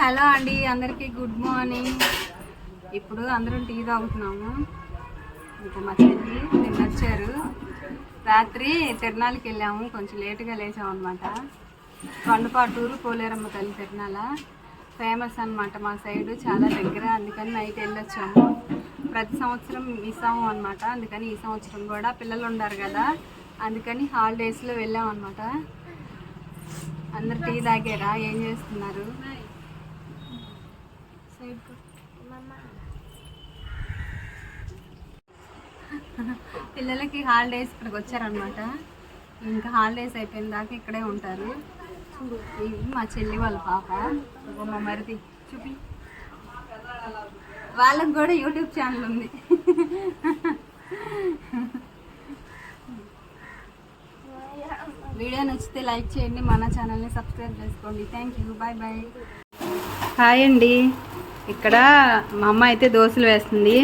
Hello అండి అందరికీ good morning. ఇప్పుడు అందరం టీ తాగుతున్నాము. ఇంకా మా చెల్లి నిన్న వచ్చారు. రాత్రి తిరణాలకి వెళ్ళాము కొంచెం లేటుగా లేచాము అనమాట కొండపాటూరు పోలేరమ్మ తల్లి తిరణాల ఫేమస్ అనమాట మా సైడ్ చాలా దగ్గర. అందుకని నైట్ వెళ్ళొచ్చాము. ప్రతి సంవత్సరం ఇస్తాము అనమాట అందుకని ఈ సంవత్సరం కూడా పిల్లలు ఉన్నారు కదా. అందుకని హాలిడేస్లో వెళ్ళాం అనమాట అందరు టీ తాగారా? ఏం చేస్తున్నారు? పిల్లలకి హాలిడేస్ ఇక్కడికి వచ్చారనమాట ఇంకా హాలిడేస్ అయిపోయిన దాకా ఇక్కడే ఉంటారు. ఇది మా చెల్లి వాళ్ళ పాప. మా మరిది. చూపి. వాళ్ళకి కూడా యూట్యూబ్ ఛానల్ ఉంది. వీడియో నచ్చితే లైక్ చేయండి మన ఛానల్ని సబ్స్క్రైబ్ చేసుకోండి. Thank you bye bye hi అండి. ఇక్కడ మా అమ్మ అయితే దోశలు వేస్తుంది.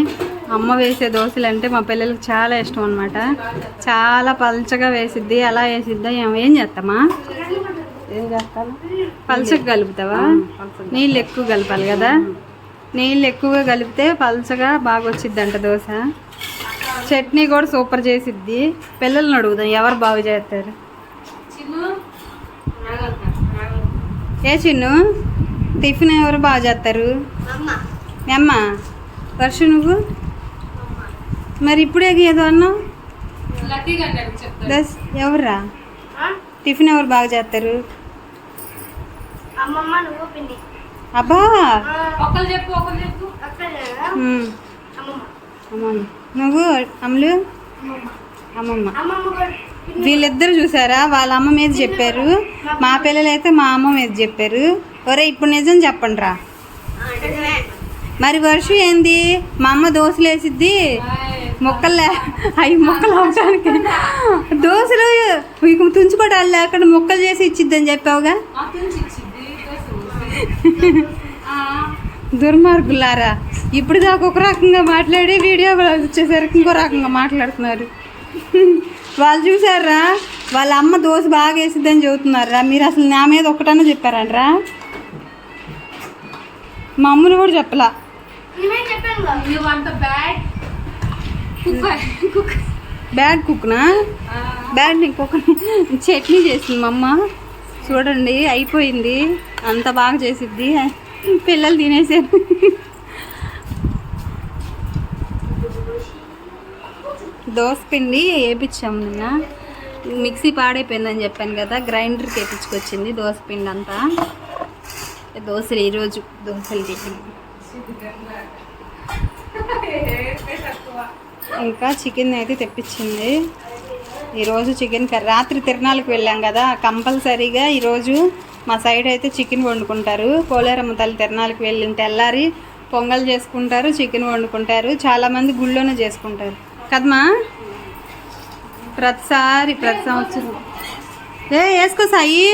అమ్మ వేసే దోశలు అంటే మా పిల్లలకు చాలా ఇష్టం అనమాట చాలా పల్చగా వేసిద్ది. అలా వేసిద్దా ఏం ఏం చేస్తామా ఏం చేస్తాను? పల్చగా కలుపుతావా? నీళ్ళు ఎక్కువ కలపాలి కదా. నీళ్ళు ఎక్కువగా కలిపితే పల్చగా బాగా వచ్చిద్దంట దోశ. చట్నీ కూడా సూపర్ చేసిద్ది. పిల్లల్ని అడుగుదాం ఎవరు బాగా చేస్తారు? ఏ చిన్ను? టిఫిన్ ఎవరు బాగా చేస్తారు? మీ అమ్మ? వర్ష నువ్వు? మరి ఇప్పుడే ఏదో అన్నావు దస్ ఎవరా టిఫిన్ ఎవరు బాగా చేస్తారు? అబ్బా! నువ్వు అమ్ములు? అమ్మమ్మ. వీళ్ళిద్దరు చూసారా? వాళ్ళ అమ్మ మీద చెప్పారు. మా పిల్లలైతే మా అమ్మ మీద చెప్పారు. ఒరే ఇప్పుడు నిజం చెప్పండి రా మరి వర్షం ఏంది? మా అమ్మ దోశలు వేసిద్ది. మొక్కలు అవి మొక్కలు అవడానికి దోశలు మీకు తుంచుకోవడాలు లేకుండా మొక్కలు చేసి ఇచ్చిద్దని చెప్పావుగా? దుర్మార్గులారా. ఇప్పుడు దాకా ఒక రకంగా మాట్లాడి వీడియో వచ్చేసరికి ఇంకో రకంగా మాట్లాడుతున్నారు. వాళ్ళు చూసారా? వాళ్ళ అమ్మ దోశ బాగా వేసిద్దని చెబుతున్నారా? మీరు అసలు నా మీద ఒకటన్నా చెప్పారంట్రా? మా అమ్మని కూడా చెప్పలా. బ్యాడ్ కుక్నా బ్యాడ్ కుక్ చట్నీ చేసింది మా అమ్మ. చూడండి అయిపోయింది. అంత బాగా చేసిద్ది. పిల్లలు తినేసారు. దోశ పిండి వేయించాము నిన్న. మిక్సీ పాడైపోయిందని చెప్పాను కదా గ్రైండర్కి వేయించుకొచ్చింది దోశ పిండి అంతా. దోశలు ఈరోజు దోశలు టిఫిన్ ఇంకా చికెన్ అయితే తెప్పించింది. ఈరోజు చికెన్ కర్రీ. రాత్రి తిరణాలకు వెళ్ళాం కదా కంపల్సరీగా ఈరోజు మా సైడ్ అయితే చికెన్ వండుకుంటారు. పోలేరమ్మ తల్లి తిరణాలకు వెళ్ళిన తెల్లారి పొంగల్ చేసుకుంటారు చికెన్ వండుకుంటారు. చాలామంది గుళ్ళోనే చేసుకుంటారు. కదమా ప్రతిసారి ప్రతి సంవత్సరం. ఏ వేసుకో సాయి.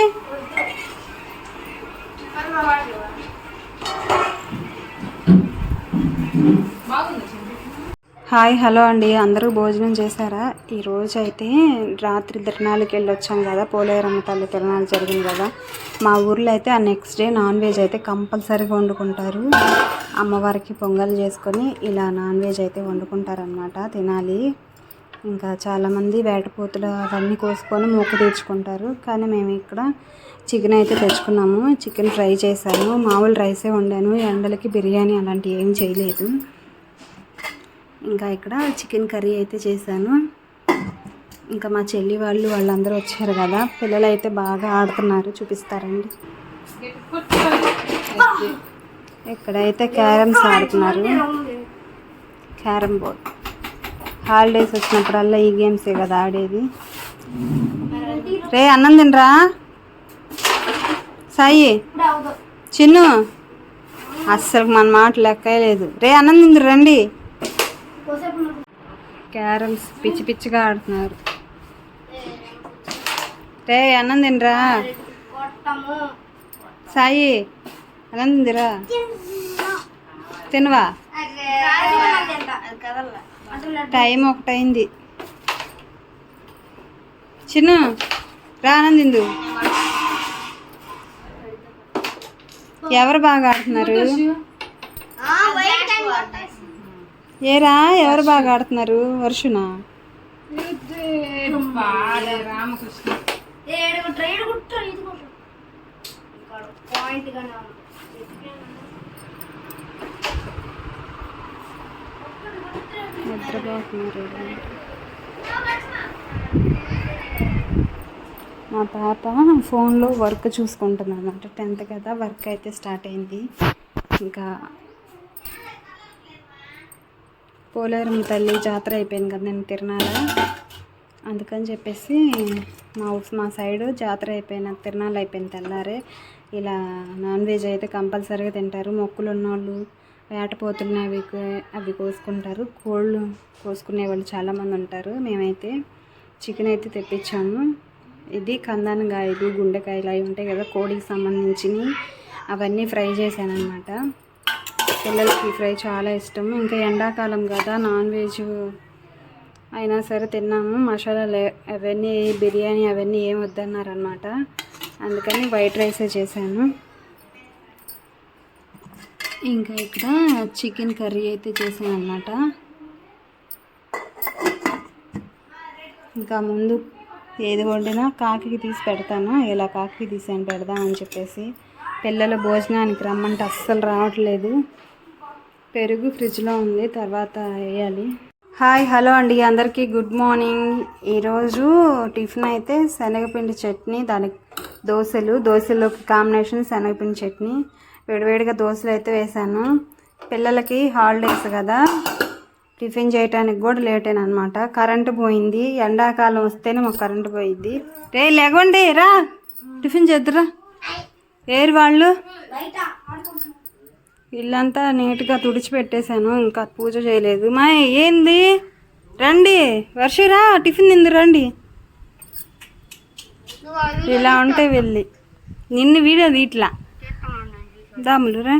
హాయ్ హలో అండి. అందరూ భోజనం చేశారా? ఈరోజు అయితే రాత్రి తిరణాలకి వెళ్ళి వచ్చాం కదా పోలేరమ్మ తల్లి తిరణాలు జరిగింది కదా. మా ఊర్లో అయితే ఆ నెక్స్ట్ డే నాన్ వెజ్ అయితే కంపల్సరీగా వండుకుంటారు. అమ్మవారికి పొంగల్ చేసుకొని ఇలా నాన్ వెజ్ అయితే వండుకుంటారనమాట తినాలి. ఇంకా చాలామంది వేటపోతులు అవన్నీ కోసుకొని మొక్కు తీర్చుకుంటారు. కానీ మేము ఇక్కడ చికెన్ అయితే తెచ్చుకున్నాము. చికెన్ ఫ్రై చేశాను. మామూలు రైసే వండాను. ఎండలకి బిర్యానీ అలాంటివి ఏం చేయలేదు. ఇంకా ఇక్కడ చికెన్ కర్రీ అయితే చేశాను. ఇంకా మా చెల్లి వాళ్ళు వాళ్ళందరూ వచ్చారు కదా. పిల్లలు అయితే బాగా ఆడుతున్నారు. చూపిస్తారండి. ఇక్కడైతే క్యారమ్స్ ఆడుతున్నారు. Carrom board. హాలిడేస్ వచ్చినప్పుడల్లా ఈ గేమ్సే కదా ఆడేది. రే అన్నం తినరా? సాయి చిన్ను. అస్సలు మన మాట లెక్కలేదు. రే అన్నం తిందురు రండి. క్యారమ్స్ పిచ్చి పిచ్చిగా ఆడుతున్నారు. రే అన్నం తినరా? కొట్టము సాయి అన్నం తిందిరా? తినవా? టైం ఒకటైంది. చిన్ను రా అన్నం తిందు. ఎవరు బాగా ఆడుతున్నారు? ఏరా ఎవరు బాగా ఆడుతున్నారు? వర్షున? రామకృష్ణ మా పాప ఫోన్లో వర్క్ చూసుకుంటుంది అనమాట టెన్త్ కదా వర్క్ అయితే స్టార్ట్ అయింది. ఇంకా పోలేరమ్మ తల్లి జాతర అయిపోయింది కదా నేను తిరునాల అందుకని చెప్పేసి మా మా సైడు జాతర అయిపోయిన తిరణాలు అయిపోయిన తెల్లారే. ఇలా నాన్ వెజ్ అయితే కంపల్సరీగా తింటారు. మొక్కులు ఉన్నోళ్ళు వేటపోతున్న అవి అవి కోసుకుంటారు. కోళ్ళు కోసుకునే వాళ్ళు చాలామంది ఉంటారు. మేమైతే చికెన్ అయితే తెప్పించాము. ఇది కందానకాయలు గుండెకాయలు అవి ఉంటాయి కదా కోడికి సంబంధించినవి. అవన్నీ ఫ్రై చేశాను అనమాట పిల్లలకి ఫ్రై చాలా ఇష్టం. ఇంకా ఎండాకాలం కదా నాన్ వెజ్ అయినా సరే తిన్నాము. మసాలాలు అవన్నీ బిర్యానీ అవన్నీ ఏం వద్దన్నారనమాట అందుకని వైట్ రైసే చేశాను. ఇంకా ఇక్కడ చికెన్ కర్రీ అయితే చేశాను అనమాట ఇంకా ముందు ఏది వండినా కాకికి తీసి పెడతాను. ఇలా కాకి తీసాను పెడదామని చెప్పేసి పిల్లలు భోజనానికి రమ్మంటే అస్సలు రావట్లేదు. పెరుగు ఫ్రిడ్జ్లో ఉంది తర్వాత వేయాలి. హాయ్ హలో అండి. అందరికీ గుడ్ మార్నింగ్. ఈరోజు టిఫిన్ అయితే శనగపిండి చట్నీ దానికి దోశలు దోశలోకి కాంబినేషన్ శనగపిండి చట్నీ. వేడివేడిగా దోశలు అయితే వేశాను. పిల్లలకి హాలిడేస్ కదా టిఫిన్ చేయడానికి కూడా లేట్ అనమాట కరెంటు పోయింది. ఎండాకాలం వస్తేనే మాకు కరెంటు పోయింది రే లేకుండి రా. టిఫిన్ చేద్దురా ఏరు వాళ్ళు. ఇల్లంతా నీట్గా తుడిచిపెట్టేశాను. ఇంకా పూజ చేయలేదు. మా ఏంది? రండి. వర్షరా టిఫిన్ తింది రండి. ఇలా ఉంటే వెళ్ళి. నిన్ను వీడియో ఇట్లా దాములు రా.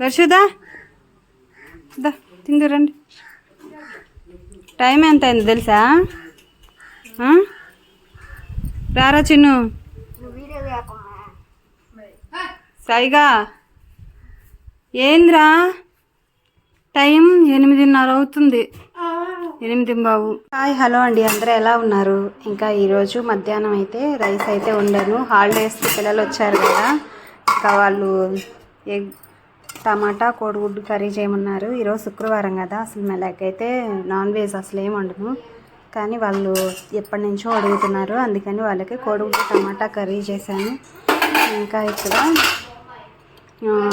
వర్షదా దా. తిందు రండి. టైం ఎంత అయింది తెలుసా? రారా చిన్ను. సాయిగా ఏంద్రా? టైం ఎనిమిదిన్నర అవుతుంది. ఎనిమిది బాబు. హాయ్ హలో అండి. అందరూ ఎలా ఉన్నారు? ఇంకా ఈరోజు మధ్యాహ్నం అయితే రైస్ అయితే ఉండను. హాలిడేస్ పిల్లలు వచ్చారు కదా. ఇంకా వాళ్ళు ఎగ్ టమాటా కోడిగుడ్డు కర్రీ చేయమన్నారు. ఈరోజు శుక్రవారం కదా. అసలు మెల్లకైతే నాన్ వెజ్ అసలు ఏం వండము కానీ వాళ్ళు ఎప్పటి నుంచో అడుగుతున్నారు. అందుకని వాళ్ళకి కోడిగుడ్డు టమాటా కర్రీ చేశాను. ఇంకా ఇక్కడ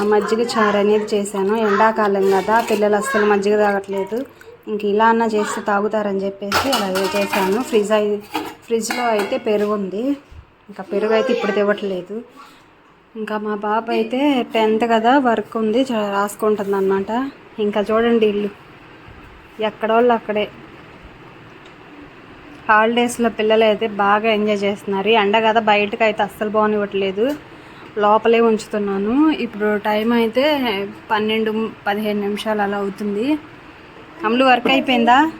మజ్జిగ చారు అనేది చేశాను. ఎండాకాలం కదా పిల్లలు అస్సలు మజ్జిగ తాగట్లేదు. ఇంక ఇలా అన్న చేస్తే తాగుతారని చెప్పేసి అలాగే చేశాను. ఫ్రిడ్జ్ అయి ఫ్రిడ్జ్లో అయితే పెరుగు ఉంది. ఇంకా పెరుగు అయితే ఇప్పుడు తివ్వట్లేదు ఇంకా మా పాప అయితే టెన్త్ కదా వర్క్ ఉంది చ- రాసుకుంటుంది అనమాట ఇంకా చూడండి ఇల్లు. ఎక్కడోళ్ళు అక్కడే. హాలిడేస్లో పిల్లలు అయితే బాగా ఎంజాయ్ చేస్తున్నారు. ఎండ కదా బయటకు అయితే అస్సలు బాగునివ్వట్లేదు లోపలే ఉంచుతున్నాను. ఇప్పుడు టైం అయితే పన్నెండు పదిహేను నిమిషాలు అలా అవుతుంది. అమలు వర్క్ అయిపోయిందా?